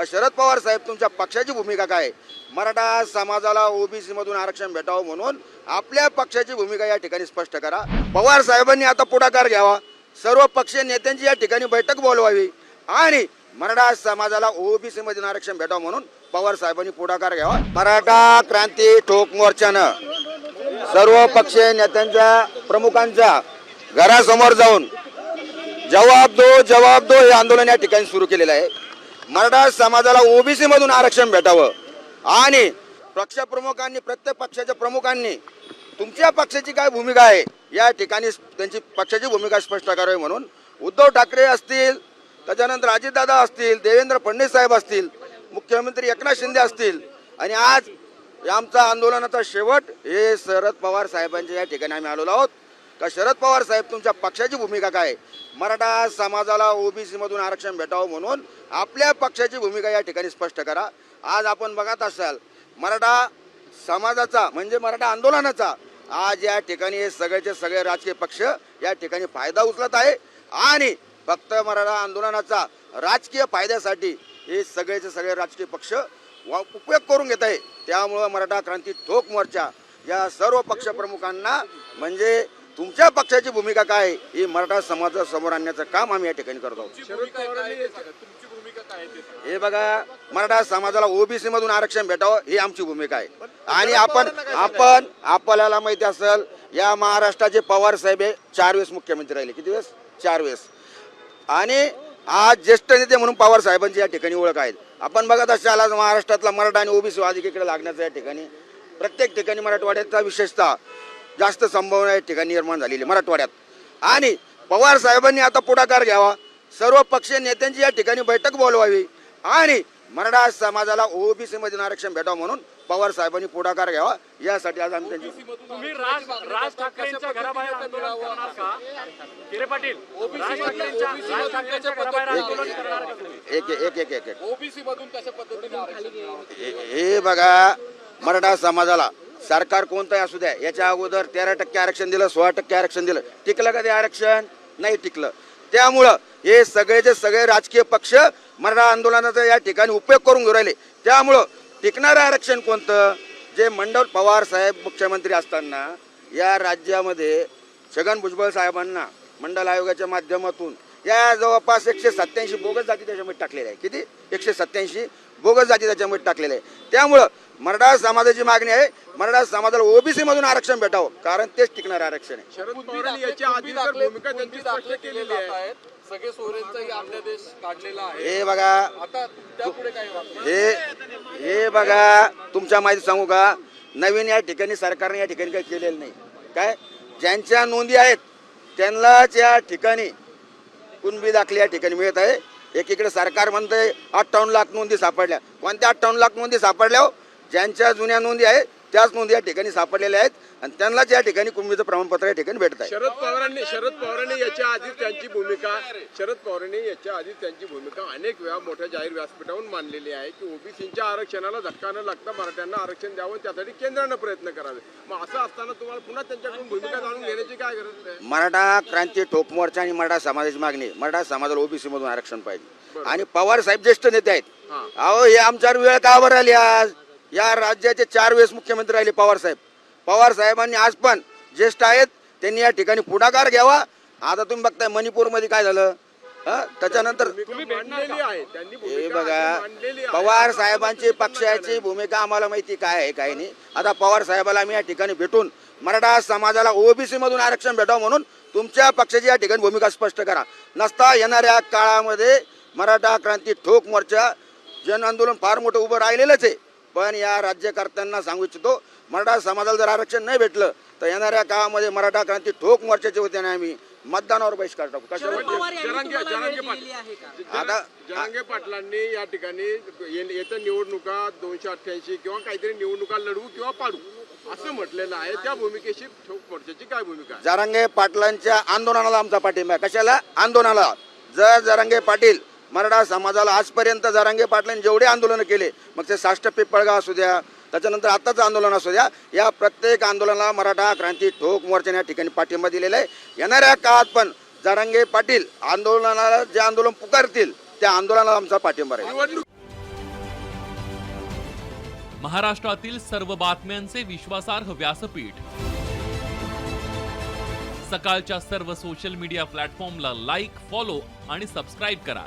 का शरद पवार साहेब तुमच्या पक्षाची भूमिका काय? आहे? मराठा समाजाला ओबीसीमधून आरक्षण भेटावं म्हणून आपल्या पक्षाची भूमिका या ठिकाणी स्पष्ट करा. पवार साहेबांनी आता पुढाकार घ्यावा. सर्व पक्षीय नेत्यांची या ठिकाणी बैठक बोलवावी. आणि मराठा समाजाला ओबीसीमधून आरक्षण भेटावं म्हणून पवार साहेबांनी पुढाकार घ्यावा. मराठा क्रांती ठोक मोर्चानं सर्व पक्षीय नेत्यांच्या प्रमुखांच्या घरासमोर जाऊन जवाब दो जवाब दो हे आंदोलन या ठिकाणी सुरू केलेलं आहे. मराठा समाजाला ओबीसी मधून आरक्षण भेटावं. आणि पक्षप्रमुखांनी प्रत्येक पक्षाच्या प्रमुखांनी तुमच्या पक्षाची काय भूमिका आहे? या ठिकाणी त्यांची पक्षाची भूमिका स्पष्ट करावी म्हणून उद्धव ठाकरे असतील त्याच्यानंतर अजितदादा असतील देवेंद्र फडणवीस साहेब असतील मुख्यमंत्री एकनाथ शिंदे असतील आणि आज या आमचा आंदोलनाचा शेवट हे शरद पवार साहेबांच्या या ठिकाणी आम्ही आलेलो आहोत. का शरद पवार साहेब तुमच्या पक्षाची भूमिका काय? मराठा समाजाला ओबीसीमधून आरक्षण भेटावं म्हणून आपल्या पक्षाची भूमिका या ठिकाणी स्पष्ट करा. आज आपण बघत असाल मराठा समाजाचा म्हणजे मराठा आंदोलनाचा आज या ठिकाणी हे सगळे राजकीय पक्ष या ठिकाणी फायदा उचलत आहे आणि फक्त मराठा आंदोलनाचा राजकीय फायद्यासाठी हे सगळेचे सगळे राजकीय पक्ष वा- उपयोग करून घेत आहे. त्यामुळं मराठा क्रांती ठोक मोर्चा या सर्व पक्षप्रमुखांना म्हणजे तुमच्या पक्षाची भूमिका काय आहे, ही मराठा समाजासमोर आणण्याचं काम आम्ही या ठिकाणी करत आहोत. तुमची भूमिका काय आहे ते सांगा. हे बघा मराठा समाजाला ओबीसी मधून आरक्षण भेटावं ही आमची भूमिका आहे. आणि आपण आपण आपल्याला माहिती असेल या महाराष्ट्राचे पवार साहेब हे चार वेळेस मुख्यमंत्री राहिले. किती वेळेस? चार वेळेस. आणि आज ज्येष्ठ नेते म्हणून पवार साहेबांची या ठिकाणी ओळख आहेत आपण बघत असाल आज महाराष्ट्रातला मराठा आणि ओबीसी वाद एकीकडे लागण्याचा या ठिकाणी. प्रत्येक ठिकाणी मराठवाड्याचा विशेषतः जास्त संभावना या ठिकाणी निर्माण झालेली मराठवाड्यात. आणि पवार साहेबांनी आता पुढाकार घ्यावा. सर्व पक्षीय नेत्यांची या ठिकाणी बैठक बोलवावी. आणि मराठा समाजाला ओबीसी मधून आरक्षण भेटावं म्हणून पवार साहेबांनी पुढाकार घ्यावा. यासाठी आज आम्ही त्यांची तुम्ही राज राज ठाकरेंच्या घराबाहेर आंदोलन करणार का? हिरे पाटील राज ठाकरेंच्या राज ठाकरेंच्या घराबाहेर आंदोलन करणार का तुम्ही? एक एक एक एक एक. ओबीसी मधून कशा पद्धतीने आरक्षण हे बघा मराठा समाजाला सरकार कोणतंही असू द्या याच्या अगोदर तेरा टक्के आरक्षण दिलं सोळा टक्के आरक्षण दिलं. टिकलं का ते आरक्षण? नाही टिकलं. त्यामुळं हे सगळेचे सगळे राजकीय पक्ष मराठा आंदोलनाचा या ठिकाणी उपयोग करून राहिले. त्यामुळं टिकणारं आरक्षण कोणतं? जे मंडल पवार साहेब मुख्यमंत्री असताना या राज्यामध्ये छगन भुजबळ साहेबांना मंडल आयोगाच्या माध्यमातून या जवळपास एकशे सत्याऐंशी बोगस जाती त्याच्यामध्ये टाकलेल्या आहे किती? एकशे सत्याऐंशी बोगस जाती त्याच्यामध्ये टाकलेल्या आहे त्यामुळं मराठा समाजाची मागणी आहे. मराठा समाजाला ओबीसी मधून आरक्षण भेटावं. कारण तेच टिकणारं आरक्षण आहे. शरद पवारांनी याच्या आधी तर भूमिका त्यांची स्पष्ट केलेली आहे. सगळे सोयरेंचाही अध्यादेश काढलेला आहे. हे बघा. आता त्यापुढे काय वाटतं? हे हे बघा. तुमच्या माहिती सांगू का? नवीन या ठिकाणी सरकारने या ठिकाणी काही केलेलं नाही. काय? ज्यांच्या नोंदी आहेत त्यांनाच या ठिकाणी कुणबी दाखले या ठिकाणी मिळत आहे. एकीकडे सरकार म्हणतंय अठ्ठावन्न लाख नोंदी सापडल्या. कोणत्या अठ्ठावन्न लाख नोंदी सापडल्या हो? ज्यांच्या जुन्या नोंदी आहेत त्याच नोंदी या ठिकाणी सापडलेल्या आहेत आणि त्यांनाच या ठिकाणी कुंभीचं प्रमाणपत्र या ठिकाणी भेटत आहे. शरद पवारांनी शरद पवारांनी याच्या आधी त्यांची भूमिका शरद पवारांनी याच्या आधी त्यांची भूमिका अनेक वेळा मोठ्या जाहीर व्यासपीठावरून मांडलेली आहे की ओबीसीच्या आरक्षणाला धक्का न लागता मराठ्यांना आरक्षण द्यावं त्यासाठी केंद्रानं प्रयत्न करावे. मग असं असताना तुम्हाला पुन्हा त्यांच्याकडून भूमिका जाणून घेण्याची काय गरज आहे? मराठा क्रांती ठोक मोर्चा आणि मराठा समाजाची मागणी. मराठा समाजाला ओबीसी मधून आरक्षण पाहिजे. आणि पवार साहेब ज्येष्ठ नेते आहेत. अहो हे आमच्यावर वेळ का बरं आली आज? या राज्याचे चार वेळेस मुख्यमंत्री राहिले पवार साहेब. पवार साहेबांनी आज पण ज्येष्ठ आहेत त्यांनी या ठिकाणी पुढाकार घ्यावा. आता तुम्ही बघताय मणिपूरमध्ये काय झालं? हं? त्याच्यानंतर तुम्ही मांडलेली आहे त्यांनी हे भूमिका बघा. पवार साहेबांची पक्षाची भूमिका आम्हाला माहिती काय आहे काय नाही. आता पवार साहेबाला आम्ही या ठिकाणी भेटून मराठा समाजाला ओबीसी मधून आरक्षण भेटावं म्हणून तुमच्या पक्षाची या ठिकाणी भूमिका स्पष्ट करा. नसता येणाऱ्या काळामध्ये मराठा क्रांती ठोक मोर्चा जन आंदोलन फार मोठं उभं राहिलेलंच आहे. पण या राज्यकर्त्यांना सांगू इच्छितो मराठा समाजाला जर आरक्षण नाही भेटलं तर येणाऱ्या काळामध्ये मराठा क्रांती ठोक मोर्चाच्या वतीने आम्ही मतदानावर बहिष्कार टाकू. आता जरांगे पाटलांनी या ठिकाणी ये- येत्या निवडणुका दोनशे अठ्ठ्याऐंशी किंवा काहीतरी निवडणुका लढवू किंवा पाडू असं म्हटलेलं आहे. त्या भूमिकेशी ठोक मोर्चाची काय भूमिका आहे? जरांगे पाटलांच्या आंदोलनाला आमचा पाठिंबा आहे. कशाला? आंदोलनाला. जर जरांगे पाटील मराठा समाजाला आजपर्यंत जरांगे पाटलांनी जेवढे आंदोलनं केले मग ते साष्ट पिपळगाव असू द्या त्याच्यानंतर आत्ताचं आंदोलन असू द्या या प्रत्येक आंदोलनाला मराठा क्रांती ठोक मोर्चाने या ठिकाणी पाठिंबा दिलेला आहे. येणाऱ्या काळात पण जरांगे पाटील आंदोलनाला जे आंदोलन पुकारतील त्या आंदोलनाला आमचा पाठिंबा राहील. महाराष्ट्रातील सर्व बातम्यांचे विश्वासार्ह व्यासपीठ. सकाळच्या सर्व सोशल मीडिया प्लॅटफॉर्मला लाईक फॉलो आणि सबस्क्राईब करा.